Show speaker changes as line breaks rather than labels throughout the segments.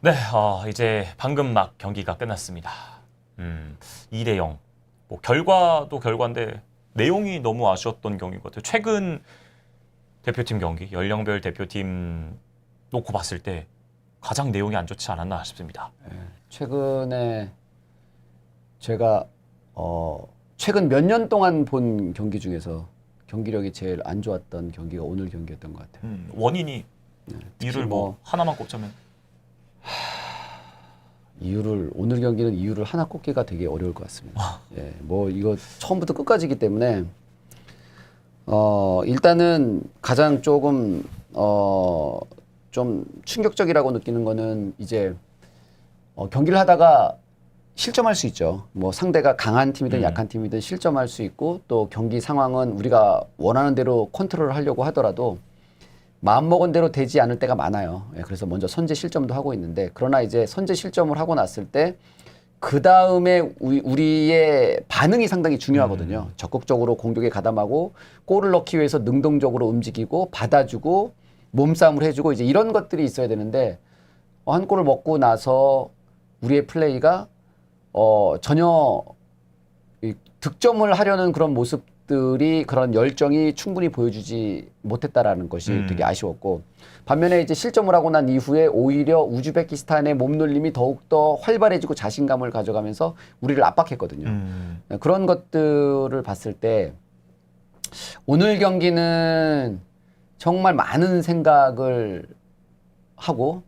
네, 어, 이제 방금 막 경기가 끝났습니다. 음, 2대 0. 뭐 결과도 결과인데 내용이 너무 아쉬웠던 경기인 것 같아요. 최근 대표팀 경기, 연령별 대표팀 놓고 봤을 때 가장 내용이 안 좋지 않았나 싶습니다.
최근에 제가 어 최근 몇 년 동안 본 경기 중에서 경기력이 제일 안 좋았던 경기가 오늘 경기였던 것 같아요.
음, 원인이 이를 뭐,
뭐-
하나만 꼽자면
이유를 오늘 경기는 이유를 하나 꼽기가 되게 어려울 것 같습니다. 예, 뭐 이거 처음부터 끝까지기 때문에 어 일단은 가장 조금 어 좀 충격적이라고 느끼는 거는 이제 어, 경기를 하다가 실점할 수 있죠. 뭐 상대가 강한 팀이든
음.
약한 팀이든 실점할 수 있고 또 경기 상황은 우리가 원하는 대로 컨트롤을 하려고 하더라도 마음먹은 대로 되지 않을 때가 많아요. 예, 그래서 먼저 선제 실점도 하고 있는데 그러나 이제 선제 실점을 하고 났을 때 그 다음에 우리의 반응이 상당히 중요하거든요. 적극적으로 공격에 가담하고 골을 넣기 위해서 능동적으로 움직이고 받아주고 몸싸움을 해주고 이제 이런 것들이 있어야 되는데 어, 한 골을 먹고 나서 우리의 플레이가 어, 전혀 이 득점을 하려는 그런 모습 들이 그런 열정이 충분히 보여주지 못했다라는 것이
음.
되게 아쉬웠고 반면에 이제 실점을 하고 난 이후에 오히려 우즈베키스탄의 몸놀림이 더욱더 활발해지고 자신감을 가져가면서 우리를 압박했거든요.
음,
네, 그런 것들을 봤을 때 오늘 경기는 정말 많은 생각을 하고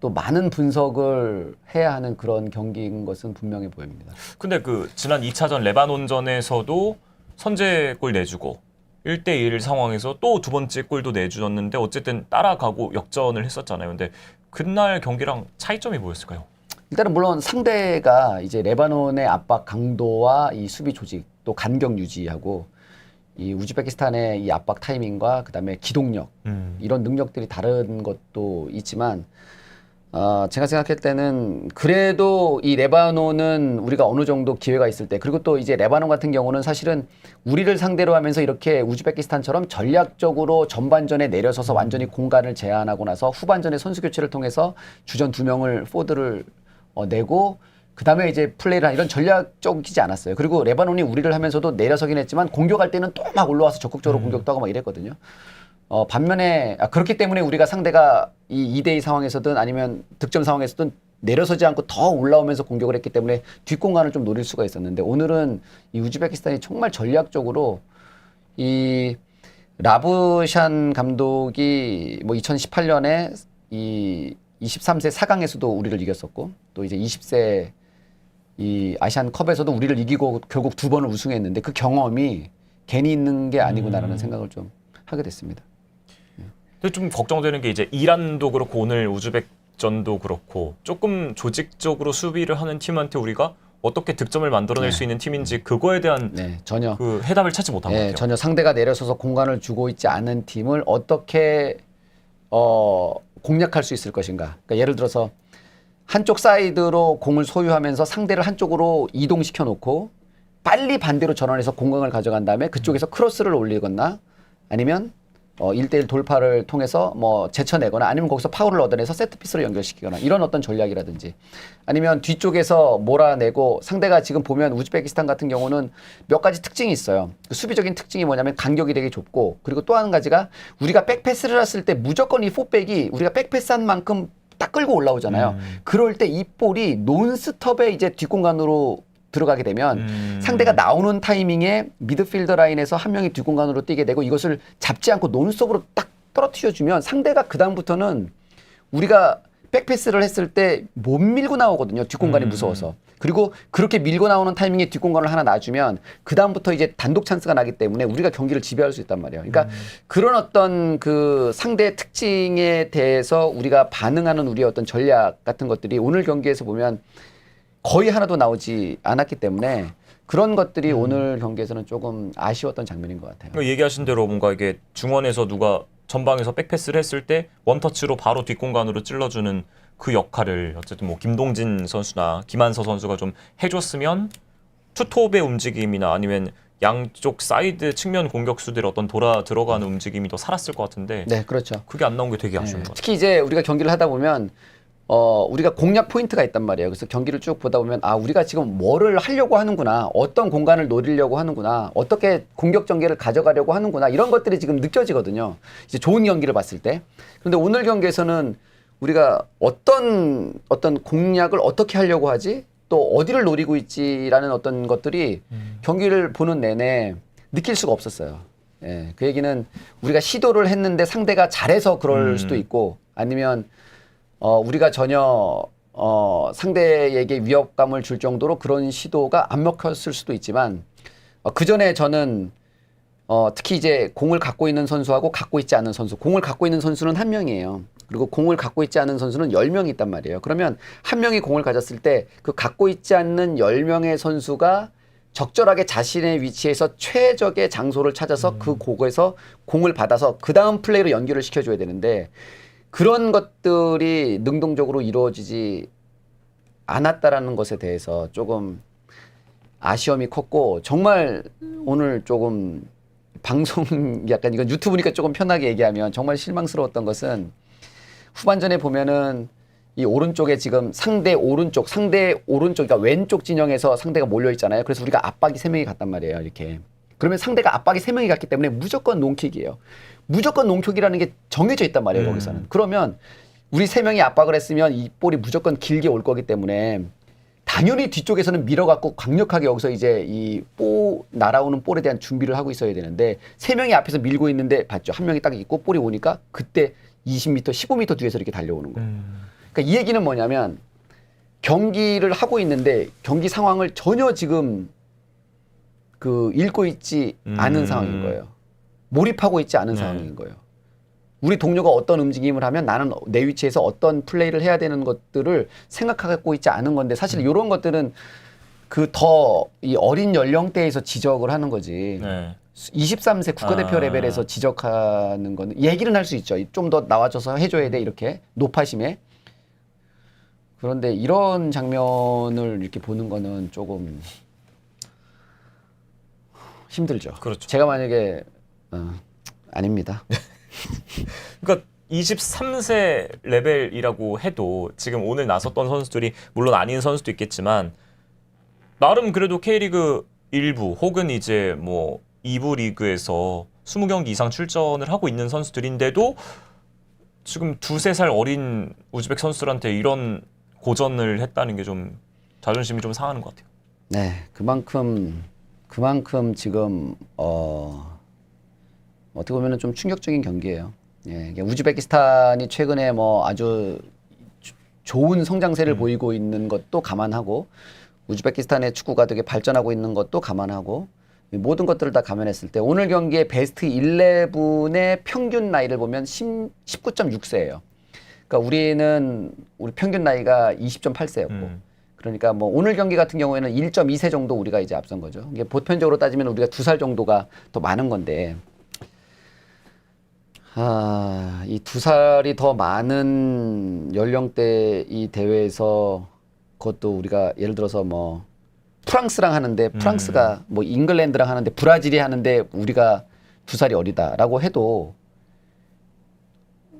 또 많은 분석을 해야 하는 그런 경기인 것은 분명해 보입니다.
근데 그 지난 2차전 레바논전에서도 선제골 내주고 1대1 상황에서 또 두 번째 골도 내주었는데 어쨌든 따라가고 역전을 했었잖아요. 근데 그날 경기랑 차이점이 뭐였을까요?
일단은 물론 상대가 이제 레바논의 압박 강도와 이 수비 조직 또 간격 유지하고 이 우즈베키스탄의 이 압박 타이밍과 그다음에 기동력
음.
이런 능력들이 다른 것도 있지만 어, 제가 생각할 때는 그래도 이 레바논은 우리가 어느 정도 기회가 있을 때 그리고 또 이제 레바논 같은 경우는 사실은 우리를 상대로 하면서 이렇게 우즈베키스탄처럼 전략적으로 전반전에 내려서서 완전히 공간을 제한하고 나서 후반전에 선수 교체를 통해서 주전 두 명을 포드를 어, 내고 그 다음에 이제 플레이를 한 이런 전략적이지 않았어요. 그리고 레바논이 우리를 하면서도 내려서긴 했지만 공격할 때는 또 막 올라와서 적극적으로 공격도 하고 막 이랬거든요. 어, 반면에 아, 그렇기 때문에 우리가 상대가 이 2대2 상황에서든 아니면 득점 상황에서든 내려서지 않고 더 올라오면서 공격을 했기 때문에 뒷공간을 좀 노릴 수가 있었는데 오늘은 이 우즈베키스탄이 정말 전략적으로 이 라브샨 감독이 뭐 2018년에 이 23세 4강에서도 우리를 이겼었고 또 이제 20세 이 아시안 컵에서도 우리를 이기고 결국 두 번을 우승했는데 그 경험이 괜히 있는 게 아니구나라는 생각을 좀 하게 됐습니다.
근데 좀 걱정되는 게 이제 이란도 그렇고 오늘 우즈벡전도 그렇고 조금 조직적으로 수비를 하는 팀한테 우리가 어떻게 득점을 만들어낼
네.
수 있는 팀인지 그거에 대한
네, 전혀
그 해답을 찾지 못한 것
예,
같아요.
전혀 상대가 내려서서 공간을 주고 있지 않은 팀을 어떻게 어, 공략할 수 있을 것인가. 그러니까 예를 들어서 한쪽 사이드로 공을 소유하면서 상대를 한쪽으로 이동시켜 놓고 빨리 반대로 전환해서 공간을 가져간 다음에 그쪽에서 크로스를 올리거나 아니면 어, 1대1 돌파를 통해서 뭐 제쳐내거나 아니면 거기서 파울을 얻어내서 세트피스로 연결시키거나 이런 어떤 전략이라든지 아니면 뒤쪽에서 몰아내고 상대가 지금 보면 우즈베키스탄 같은 경우는 몇 가지 특징이 있어요. 그 수비적인 특징이 뭐냐면 간격이 되게 좁고 그리고 또 한 가지가 우리가 백패스를 했을 때 무조건 이 포백이 우리가 백패스한 만큼 딱 끌고 올라오잖아요.
음.
그럴 때 이 볼이 논스톱에 이제 뒷공간으로 들어가게 되면
음.
상대가 나오는 타이밍에 미드필더 라인에서 한 명이 뒷공간으로 뛰게 되고 이것을 잡지 않고 논스톱으로 딱 떨어뜨려 주면 상대가 그 다음부터는 우리가 백패스를 했을 때 못 밀고 나오거든요. 뒷공간이
음.
무서워서. 그리고 그렇게 밀고 나오는 타이밍에 뒷공간을 하나 놔주면 그 다음부터 이제 단독 찬스가 나기 때문에 우리가 경기를 지배할 수 있단 말이에요. 그러니까 그런 어떤 그 상대 특징에 대해서 우리가 반응하는 우리의 어떤 전략 같은 것들이 오늘 경기에서 보면 거의 하나도 나오지 않았기 때문에 그런 것들이 오늘 경기에서는 조금 아쉬웠던 장면인 것 같아요.
그러니까 얘기하신 대로 뭔가 이게 중원에서 누가 전방에서 백패스를 했을 때 원터치로 바로 뒷공간으로 찔러주는 그 역할을 어쨌든 뭐 김동진 선수나 김한서 선수가 좀 해줬으면 투톱의 움직임이나 아니면 양쪽 사이드 측면 공격수들 어떤 돌아 들어가는 움직임이 더 살았을 것 같은데
네, 그렇죠.
그게 안 나온 게 되게 아쉬운
네,
것 같아요.
특히 이제 우리가 경기를 하다 보면 어, 우리가 공략 포인트가 있단 말이에요. 그래서 경기를 쭉 보다 보면 아, 우리가 지금 뭐를 하려고 하는구나. 어떤 공간을 노리려고 하는구나. 어떻게 공격 전개를 가져가려고 하는구나. 이런 것들이 지금 느껴지거든요. 이제 좋은 경기를 봤을 때. 그런데 오늘 경기에서는 우리가 어떤 어떤 공략을 어떻게 하려고 하지? 또 어디를 노리고 있지라는 어떤 것들이 경기를 보는 내내 느낄 수가 없었어요. 예, 그 얘기는 우리가 시도를 했는데 상대가 잘해서 그럴
음.
수도 있고 아니면 어, 우리가 전혀 어, 상대에게 위협감을 줄 정도로 그런 시도가 안 먹혔을 수도 있지만 어, 그 전에 저는 어, 특히 이제 공을 갖고 있는 선수하고 갖고 있지 않은 선수, 공을 갖고 있는 선수는 한 명이에요. 그리고 공을 갖고 있지 않은 선수는 열 명이 있단 말이에요. 그러면 한 명이 공을 가졌을 때 그 갖고 있지 않는 열 명의 선수가 적절하게 자신의 위치에서 최적의 장소를 찾아서 그 곡에서 공을 받아서 그 다음 플레이로 연결을 시켜줘야 되는데 그런 것들이 능동적으로 이루어지지 않았다라는 것에 대해서 조금 아쉬움이 컸고 정말 오늘 조금 방송 약간 이건 유튜브니까 조금 편하게 얘기하면 정말 실망스러웠던 것은 후반전에 보면은 이 오른쪽에 지금 상대 오른쪽 상대 오른쪽 그러니까 왼쪽 진영에서 상대가 몰려 있잖아요. 그래서 우리가 압박이 세 명이 갔단 말이에요. 이렇게. 그러면 상대가 압박이 세 명이 갔기 때문에 무조건 롱킥이에요. 무조건 롱킥이라는 게 정해져 있단 말이에요.
음.
거기서는. 그러면 우리 세 명이 압박을 했으면 이 볼이 무조건 길게 올 거기 때문에 당연히 뒤쪽에서는 밀어갖고 강력하게 여기서 이제 이뽀 날아오는 볼에 대한 준비를 하고 있어야 되는데 세 명이 앞에서 밀고 있는데 봤죠 한 명이 딱 있고 볼이 오니까 그때 20m, 15m 뒤에서 이렇게 달려오는 거예요.
음.
그러니까 이 얘기는 뭐냐면 경기를 하고 있는데 경기 상황을 전혀 지금 그 읽고 있지 않은
음.
상황인 거예요. 몰입하고 있지 않은
네.
상황인 거예요. 우리 동료가 어떤 움직임을 하면 나는 내 위치에서 어떤 플레이를 해야 되는 것들을 생각하고 있지 않은 건데 사실
음.
이런 것들은 그 더 이 어린 연령대에서 지적을 하는 거지.
네.
23세 국가대표
아.
레벨에서 지적하는 거는 얘기는 할 수 있죠. 좀 더 나와줘서 해줘야 돼 이렇게 높아심에. 그런데 이런 장면을 이렇게 보는 거는 조금 힘들죠.
그렇죠.
제가 만약에 어, 아닙니다.
그러니까 23세 레벨이라고 해도 지금 오늘 나섰던 선수들이 물론 아닌 선수도 있겠지만 나름 그래도 K리그 1부 혹은 이제 뭐 2부 리그에서 20경기 이상 출전을 하고 있는 선수들인데도 지금 두세 살 어린 우즈벡 선수들한테 이런 고전을 했다는 게 좀 자존심이 좀 상하는 것 같아요.
네, 그만큼 그만큼 지금 어 어떻게 보면은 좀 충격적인 경기예요. 예, 우즈베키스탄이 최근에 뭐 아주 조- 좋은 성장세를 보이고 있는 것도 감안하고 우즈베키스탄의 축구가 되게 발전하고 있는 것도 감안하고 이 모든 것들을 다 감안했을 때 오늘 경기의 베스트 11의 평균 나이를 보면 19.6세예요. 그러니까 우리는 우리 평균 나이가 20.8세였고
음.
그러니까 뭐 오늘 경기 같은 경우에는 1.2세 정도 우리가 이제 앞선 거죠. 이게 보편적으로 따지면 우리가 두 살 정도가 더 많은 건데 아, 이 두 살이 더 많은 연령대 이 대회에서 그것도 우리가 예를 들어서 뭐 프랑스랑 하는데 프랑스가 뭐 잉글랜드랑 하는데 브라질이 하는데 우리가 두 살이 어리다라고 해도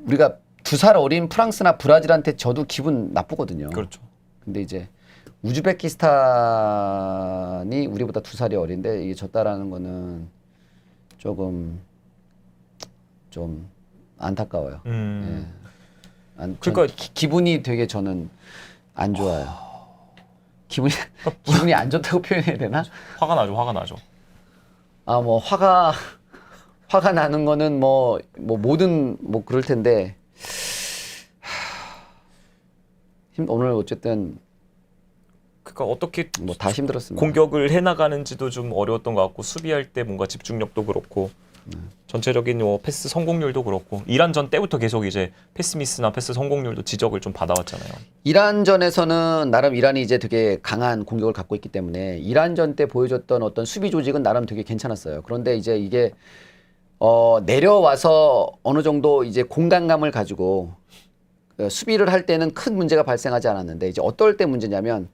우리가 두 살 어린 프랑스나 브라질한테 저도 기분 나쁘거든요.
그렇죠.
근데 이제 우즈베키스탄이 우리보다 두 살이 어린데 이게 졌다라는 거는 조금 좀 안타까워요.
음.
안, 전
그러니까-
기, 기분이 되게 저는 안 좋아요. 기분이 기분이 안 좋다고 표현해야 되나?
화가 나죠. 화가 나죠.
아 뭐 화가 화가 나는 거는 뭐뭐 모든 뭐 그럴 텐데 하, 힘 오늘 어쨌든
그러니까 어떻게
뭐 다 힘들었습니다.
공격을 해 나가는지도 좀 어려웠던 것 같고 수비할 때 뭔가 집중력도 그렇고 전체적인 뭐 패스 성공률도 그렇고 이란전 때부터 계속 이제 패스 미스나 패스 성공률도 지적을 좀 받아왔잖아요.
이란전에서는 나름 이란이 이제 되게 강한 공격을 갖고 있기 때문에 이란전 때 보여줬던 어떤 수비 조직은 나름 되게 괜찮았어요. 그런데 이제 이게 어 내려와서 어느 정도 이제 공간감을 가지고 어, 수비를 할 때는 큰 문제가 발생하지 않았는데 이제 어떨 때 문제냐면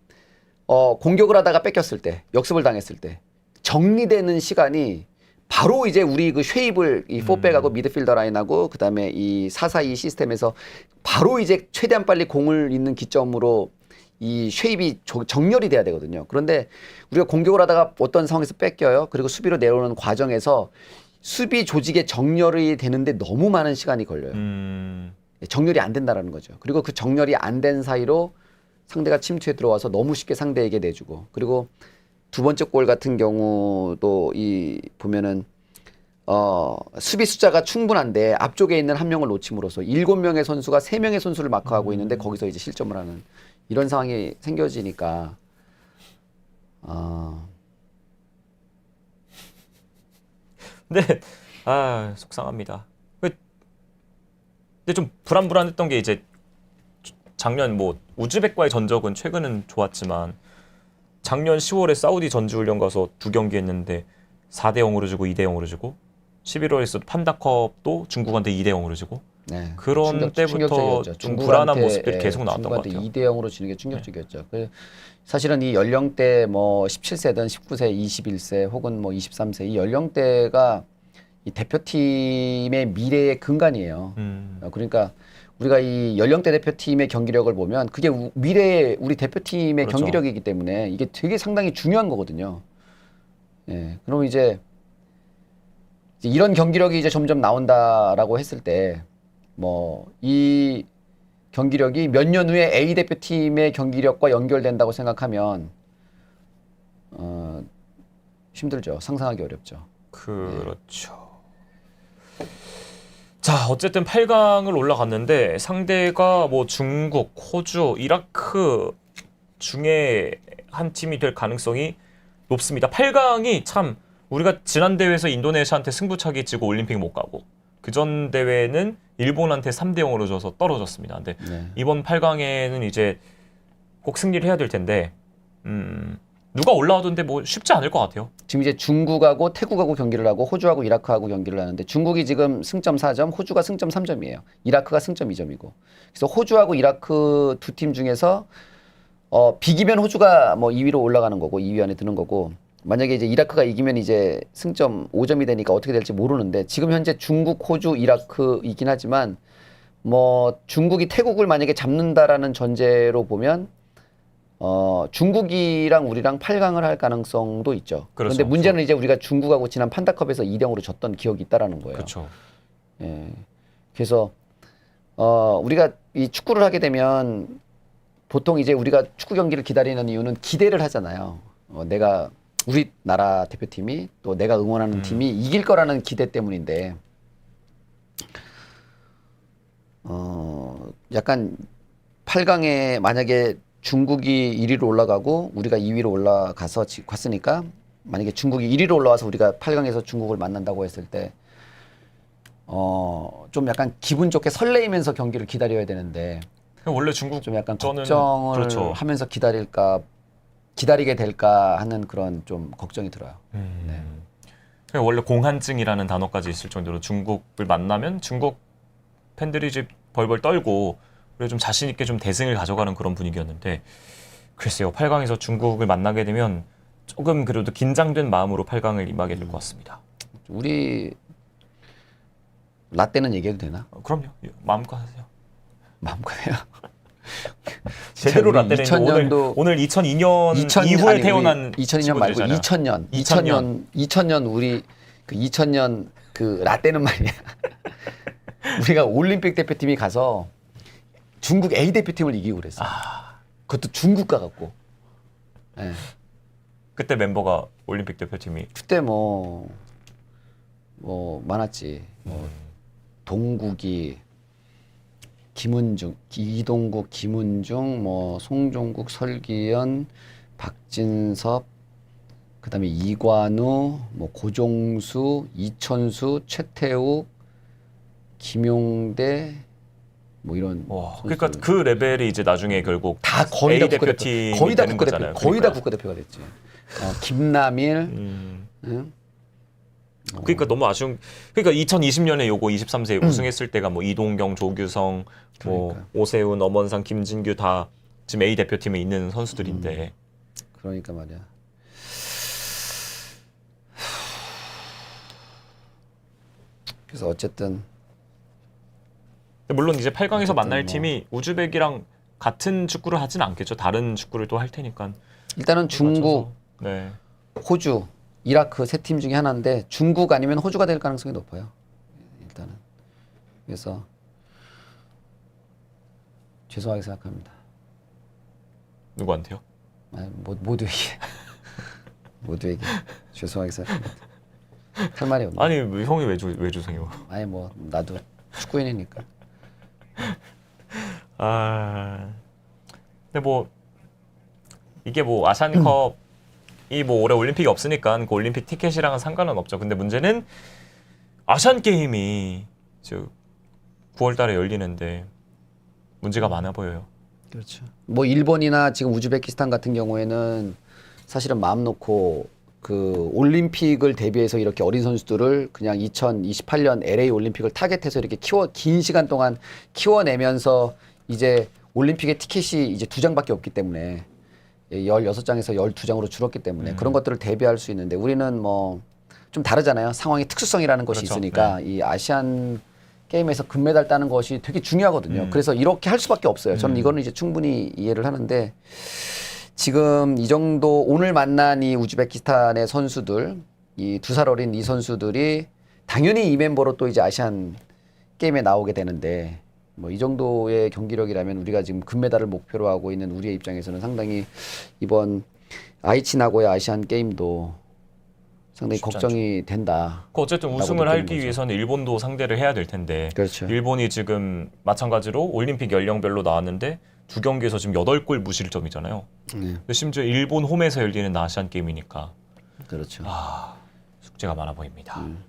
어 공격을 하다가 뺏겼을 때 역습을 당했을 때 정리되는 시간이 바로 이제 우리 그 쉐입을 이 포백하고 미드필더 라인하고 그다음에 이 442 시스템에서 바로 이제 최대한 빨리 공을 있는 기점으로 이 쉐입이 조- 정렬이 돼야 되거든요. 그런데 우리가 공격을 하다가 어떤 상황에서 뺏겨요. 그리고 수비로 내려오는 과정에서 수비 조직의 정렬이 되는데 너무 많은 시간이 걸려요.
음,
정렬이 안 된다라는 거죠. 그리고 그 정렬이 안 된 사이로 상대가 침투에 들어와서 너무 쉽게 상대에게 내주고 그리고 두 번째 골 같은 경우도 이 보면은 어 수비 숫자가 충분한데 앞쪽에 있는 한 명을 놓침으로써 일곱 명의 선수가 세 명의 선수를 마크하고 있는데 거기서 이제 실점을 하는 이런 상황이 생겨지니까 어
근데 아 속상합니다. 그- 근데 좀 불안불안했던 게 이제 작년 뭐 우즈벡과의 전적은 최근은 좋았지만 작년 10월에 사우디 전지훈련 가서 두 경기 했는데 4대 0으로 지고 2대 0으로 지고 11월에서 판다컵도 중국한테 2대 0으로 지고
네.
그런 때부터
충격적이었죠.
좀 불안한 모습들이
예,
계속 나왔던 것 같아요.
2대 0으로 지는 게 충격적이었죠. 그 사실은 이 연령대 뭐 17세든 19세, 21세 혹은 뭐 23세 이 연령대가 이 대표팀의 미래의 근간이에요.
음,
어, 그러니까 우리가 이 연령대 대표팀의 경기력을 보면 그게 우- 미래의 우리 대표팀의
그렇죠.
경기력이기 때문에 이게 되게 상당히 중요한 거거든요. 예. 그럼 이제 이제 이런 경기력이 이제 점점 나온다라고 했을 때 뭐 이 경기력이 몇 년 후에 A 대표팀의 경기력과 연결된다고 생각하면 어 힘들죠. 상상하기 어렵죠.
그렇죠. 자, 어쨌든 8강을 올라갔는데 상대가 뭐 중국, 호주, 이라크 중에 한 팀이 될 가능성이 높습니다. 8강이 참 우리가 지난 대회에서 인도네시아한테 승부차기 치고 올림픽 못 가고 그 전 대회는 일본한테 3대 0으로 져서 떨어졌습니다. 근데
네.
이번 8강에는 이제 꼭 승리를 해야 될 텐데 음, 누가 올라와도인데 뭐 쉽지 않을 것 같아요.
지금 이제 중국하고 태국하고 경기를 하고 호주하고 이라크하고 경기를 하는데 중국이 지금 승점 4점, 호주가 승점 3점이에요. 이라크가 승점 2점이고. 그래서 호주하고 이라크 두 팀 중에서 어 비기면 호주가 뭐 2위로 올라가는 거고 2위 안에 드는 거고 만약에 이제 이라크가 이기면 이제 승점 5점이 되니까 어떻게 될지 모르는데 지금 현재 중국, 호주, 이라크이긴 하지만 뭐 중국이 태국을 만약에 잡는다라는 전제로 보면 어 중국이랑 우리랑 8강을 할 가능성도 있죠.
그렇죠.
그런데 문제는 이제 우리가 중국하고 지난 판다컵에서 2대 0으로 졌던 기억이 있다라는 거예요.
그렇죠.
예. 그래서 어 우리가 이 축구를 하게 되면 보통 이제 우리가 축구 경기를 기다리는 이유는 기대를 하잖아요. 어, 내가 우리나라 대표팀이 또 내가 응원하는
음.
팀이 이길 거라는 기대 때문인데 어 약간 8강에 만약에 중국이 1위로 올라가고 우리가 2위로 올라가서 지- 갔으니까 만약에 중국이 1위로 올라와서 우리가 8강에서 중국을 만난다고 했을 때 어, 좀 약간 기분 좋게 설레이면서 경기를 기다려야 되는데
원래 중국
좀 약간 걱정을
그렇죠.
하면서 기다릴까 기다리게 될까 하는 그런 좀 걱정이 들어요.
음. 그러니까 원래 공한증이라는 단어까지 있을 정도로 중국을 만나면 중국 팬들이 이제 벌벌 떨고 그리고 좀 자신 있게 좀 대승을 가져가는 그런 분위기였는데 글쎄요 8강에서 중국을 만나게 되면 조금 그래도 긴장된 마음으로 8강을 임하게 될 것 같습니다.
우리 라떼는 얘기해도 되나?
어, 그럼요 마음껏 하세요.
마음껏 해요.
제대로 라떼는
2000년도
오늘, 오늘 2002년
2000
이후에
아니,
태어난
우리 2002년 말고
친구들이잖아요.
2000년
2000년.
2000년 2000년 우리 그 2000년 그 라떼는 말이야. 우리가 올림픽 대표팀이 가서 중국 A 대표팀을 이기고 그랬어.
아.
그것도 중국 가갖고. 예.
그때 멤버가 올림픽 대표팀이
그때 뭐, 뭐, 많았지. 뭐, 동국이, 김은중, 이동국, 김은중, 뭐, 송종국, 설기현, 박진섭, 그 다음에 이관우, 뭐, 고종수, 이천수, 최태욱, 김용대, 뭐 이런.
와. 그러니까 그 레벨이 이제 나중에 결국
다 거의
A
다 국가대표,
대표팀이
거의 다
되는
국가대표,
거잖아요.
거의 다
그러니까요.
국가대표가 됐지. 어, 김남일,
음.
응?
그러니까 너무 아쉬운. 그러니까 2020년에 요거 23세 우승했을 때가 뭐 이동경, 조규성, 뭐
음. 그러니까.
오세훈, 엄원상, 김진규 다 지금 A 대표팀에 있는 선수들인데
그러니까 말이야. 그래서 어쨌든
물론 이제 8강에서
어쨌든
만날
뭐.
팀이 우즈벡이랑 같은 축구를 하진 않겠죠. 다른 축구를 또 할 테니까.
일단은 중국.
네.
호주, 이라크 세 팀 중에 하나인데 중국 아니면 호주가 될 가능성이 높아요. 일단은 그래서 죄송하게 생각합니다.
누구한테요?
아니, 모, 모두에게 모두에게 죄송하게 생각합니다. 할 말이 없네.
아니 왜 형이 왜, 주, 왜 주세요?
아니 뭐 나도 축구인이니까.
아 근데 뭐 이게 뭐 아시안컵이 뭐 올해 올림픽이 없으니까 그 올림픽 티켓이랑은 상관은 없죠. 근데 문제는 아시안 게임이 저 9월달에 열리는데 문제가 많아 보여요.
그렇죠. 뭐 일본이나 지금 우즈베키스탄 같은 경우에는 사실은 마음 놓고 그 올림픽을 대비해서 이렇게 어린 선수들을 그냥 2028년 LA 올림픽을 타겟해서 이렇게 키워 긴 시간 동안 키워내면서 이제 올림픽의 티켓이 이제 두 장밖에 없기 때문에 16장에서 12장으로 줄었기 때문에 그런 것들을 대비할 수 있는데 우리는 뭐 좀 다르잖아요. 상황의 특수성이라는 것이
그렇죠.
있으니까 이 아시안 게임에서 금메달 따는 것이 되게 중요하거든요.
음.
그래서 이렇게 할 수밖에 없어요. 저는 이거는 이제 충분히 이해를 하는데 지금 이 정도 오늘 만난 이 우즈베키스탄의 선수들 이 두 살 어린 이 선수들이 당연히 이 멤버로 또 이제 아시안 게임에 나오게 되는데 뭐 이 정도의 경기력이라면 우리가 지금 금메달을 목표로 하고 있는 우리의 입장에서는 상당히 이번 아이치 나고야 아시안 게임도 상당히 걱정이 된다.
그 어쨌든 우승을 하기
거죠.
위해서는 일본도 상대를 해야 될 텐데
그렇죠.
일본이 지금 마찬가지로 올림픽 연령별로 나왔는데 두 경기에서 지금 8골 무실점이잖아요.
네,
근데 심지어 일본 홈에서 열리는 아시안 게임이니까
그렇죠.
아 숙제가 많아 보입니다.
음.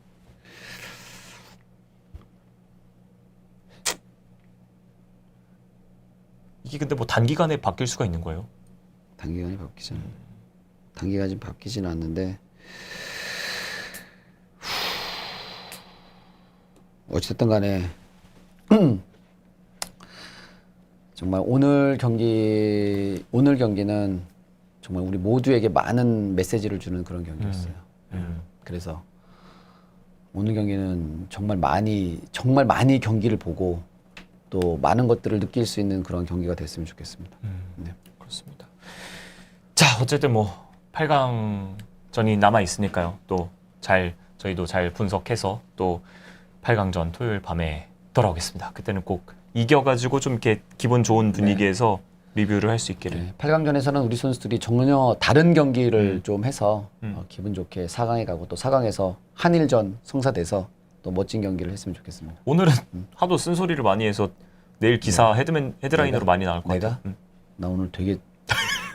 이게 근데 뭐 단기간에 바뀔 수가 있는 거예요?
단기간에 바뀌지는 단기간에 바뀌지는 않는데 어쨌든 간에 정말 오늘 경기 오늘 경기는 정말 우리 모두에게 많은 메시지를 주는 그런 경기였어요.
음.
그래서 오늘 경기는 정말 많이 정말 많이 경기를 보고 또 많은 것들을 느낄 수 있는 그런 경기가 됐으면 좋겠습니다. 네.
그렇습니다. 자, 어쨌든 뭐 8강전이 남아 있으니까요. 또 잘 저희도 잘 분석해서 또 8강전 토요일 밤에 돌아오겠습니다. 그때는 꼭 이겨가지고 좀 이렇게 기분 좋은 분위기에서 리뷰를 할 수 있기를.
네, 8강전에서는 우리 선수들이 전혀 다른 경기를
음.
좀 해서
음.
어, 기분 좋게 4강에 가고 또 4강에서 한일전 성사돼서 또 멋진 경기를 했으면 좋겠습니다.
오늘은 하도 쓴소리를 많이 해서 내일 기사 헤드맨 헤드라인으로? 많이 나올 것
내가?
같아요. 음.
나 오늘 되게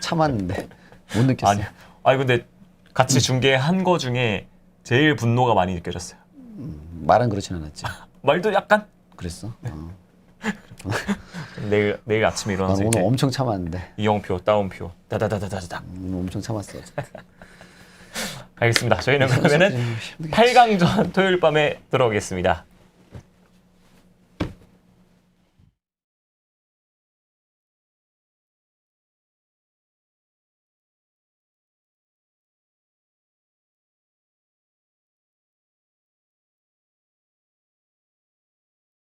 참았는데 못 느꼈어.
아니, 아니 근데 같이 중계한 거 중에 제일 분노가 많이 느껴졌어요.
말은 그렇진 않았지.
말도 약간
그랬어? 어.
내일 내일 아침에
난
일어나서
오늘
이렇게
엄청 참았는데
이영표 다운표 다다다다다다
오늘 엄청 참았어.
알겠습니다. 저희는 그러면은 8강전 토요일 밤에 들어오겠습니다.